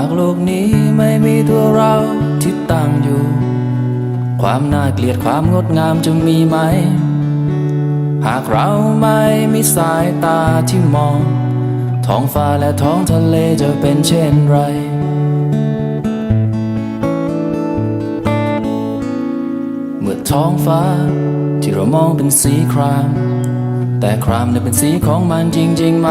ากโลกนี้ไม่มีตัวเราที่ตั้งอยู่ ความน่าเกลียดความงดงามจะมีไหม หากเราไม่มีสายตาที่มอง ท้องฟ้าและท้องทะเลจะเป็นเช่นไรเมื่อท้องฟ้าที่เรามองเป็นสีคราม แต่ครามนี่ยเป็นสีของมันจริงๆไหม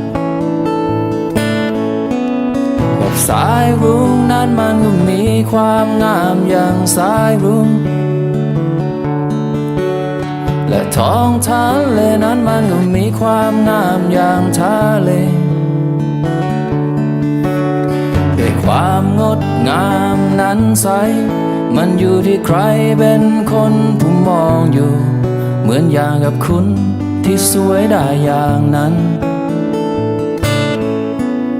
สายรุ้งนั้นมันก็มีความงามอย่างสายรุ้งและท้องทะเลนั้นมันก็มีความงามอย่างทะเลด้วยความงดงามนั้นใส มันอยู่ที่ใครเป็นคนผู้มองอยู่ เหมือนอย่างกับคุณที่สวยได้อย่างนั้น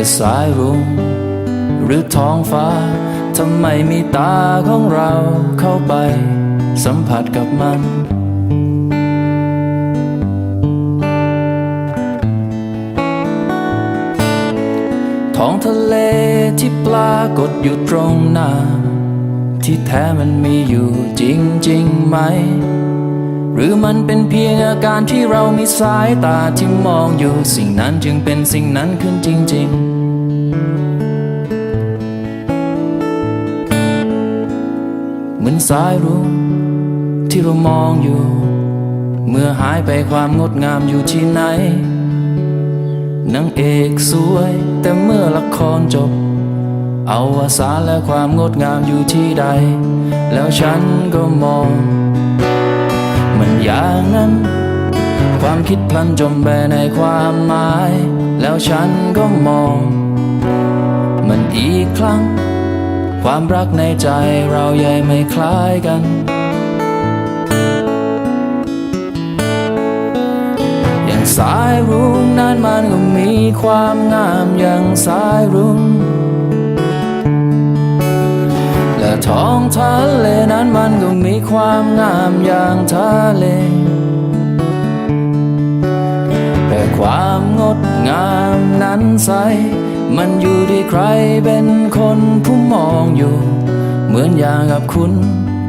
จะสายรุ้งหรือท้องฟ้า ทำไมมีตาของเราเข้าไป สัมผัสกับมัน ท้องทะเลที่ปรากฏอยู่ตรงหน้า ที่แท้มันมีอยู่จริงๆไหม หรือมันเป็นเพียงอาการที่เรามีสายตาที่มองอยู่สิ่งนั้นจึงเป็นสิ่งนั้นขึ้นจริง ๆเหมือนสายรุ้งที่เรามองอยู่ เมื่อหายไปความงดงามอยู่ที่ไหนนางเอกสวย แต่เมื่อละครจบ เอาวสานและความงดงามอยู่ที่ใด แล้วฉันก็มอง นั้น ความคิดพลันจมไปในความหมาย แล้วฉันก็มอง มันอีกครั้ง ความรักในใจเราใหญ่ไม่คล้ายกัน อย่างสายรุ้งนั้นมันก็มีความงามอย่างสายรุ้ง ท้องทะเลนั้นมันก็มีความงามอย่างทะเล แต่ความงดงามนั้นใส มันอยู่ที่ใครเป็นคนผู้มองอยู่ เหมือนอย่างกับคุณ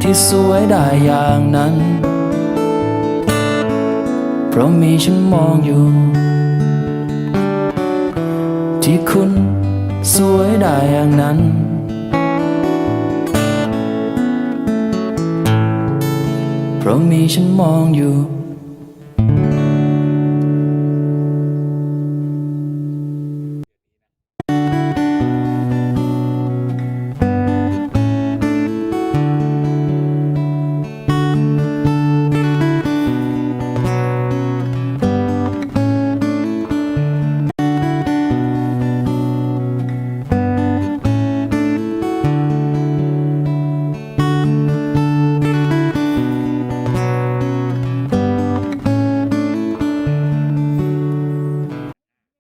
ที่สวยได้อย่างนั้น เพราะมีฉันมองอยู่ ที่คุณสวยได้อย่างนั้น เพราะมีฉันมองอยู่